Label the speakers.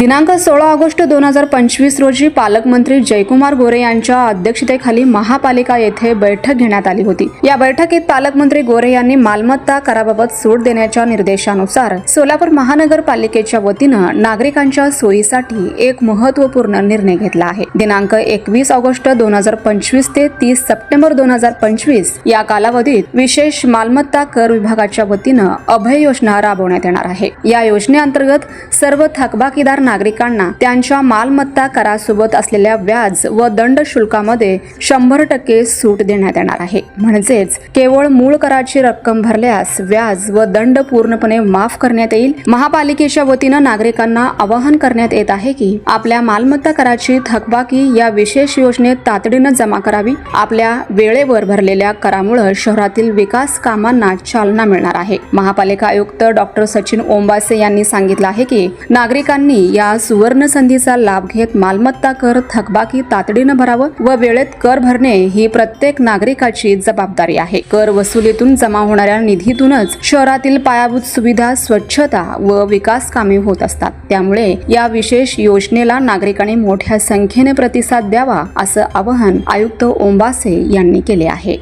Speaker 1: दिनांक सोळा ऑगस्ट दोन हजार पंचवीस रोजी पालकमंत्री जयकुमार गोरे यांच्या अध्यक्षतेखाली महापालिका येथे बैठक घेण्यात आली होती. या बैठकीत पालकमंत्री गोरे यांनी मालमत्ता कराबाबत सूट देण्याच्या निर्देशानुसार सोलापूर महानगरपालिकेच्या वतीनं नागरिकांच्या सोयीसाठी एक महत्त्वपूर्ण निर्णय घेतला आहे. दिनांक एकवीस ऑगस्ट दोन हजार पंचवीस ते तीस सप्टेंबर दोन हजार पंचवीस या कालावधीत विशेष मालमत्ता कर विभागाच्या वतीनं अभय योजना राबवण्यात येणार आहे. या योजनेअंतर्गत सर्व थकबाकीदार नागरिकांना त्यांच्या मालमत्ता करासोबत असलेल्या व्याज व दंड शुल्कामध्ये शंभर टक्के सूट देण्यात येणार आहे. म्हणजेच केवळ मूळ कराची रक्कम भरल्यास व्याज व दंड पूर्णपणे माफ करण्यात येईल. महापालिकेच्या वतीनं नागरिकांना आवाहन करण्यात येत आहे की आपल्या मालमत्ता कराची थकबाकी या विशेष योजनेत तातडीनं जमा करावी. आपल्या वेळेवर भरलेल्या करामुळे शहरातील विकास कामांना चालना मिळणार आहे. महापालिका आयुक्त डॉक्टर सचिन ओंबासे यांनी सांगितलं आहे की नागरिकांनी या सुवर्ण संधीचा लाभ घेत मालमत्ता कर थकबाकी तातडीनं भरावं व वेळेत कर भरणे ही प्रत्येक नागरिकाची जबाबदारी आहे. कर वसुलीतून जमा होणाऱ्या निधीतूनच शहरातील पायाभूत सुविधा स्वच्छता व विकास कामे होत असतात. त्यामुळे या विशेष योजनेला नागरिकांनी मोठ्या संख्येने प्रतिसाद द्यावा असं आवाहन आयुक्त ओंबासे यांनी केले आहे.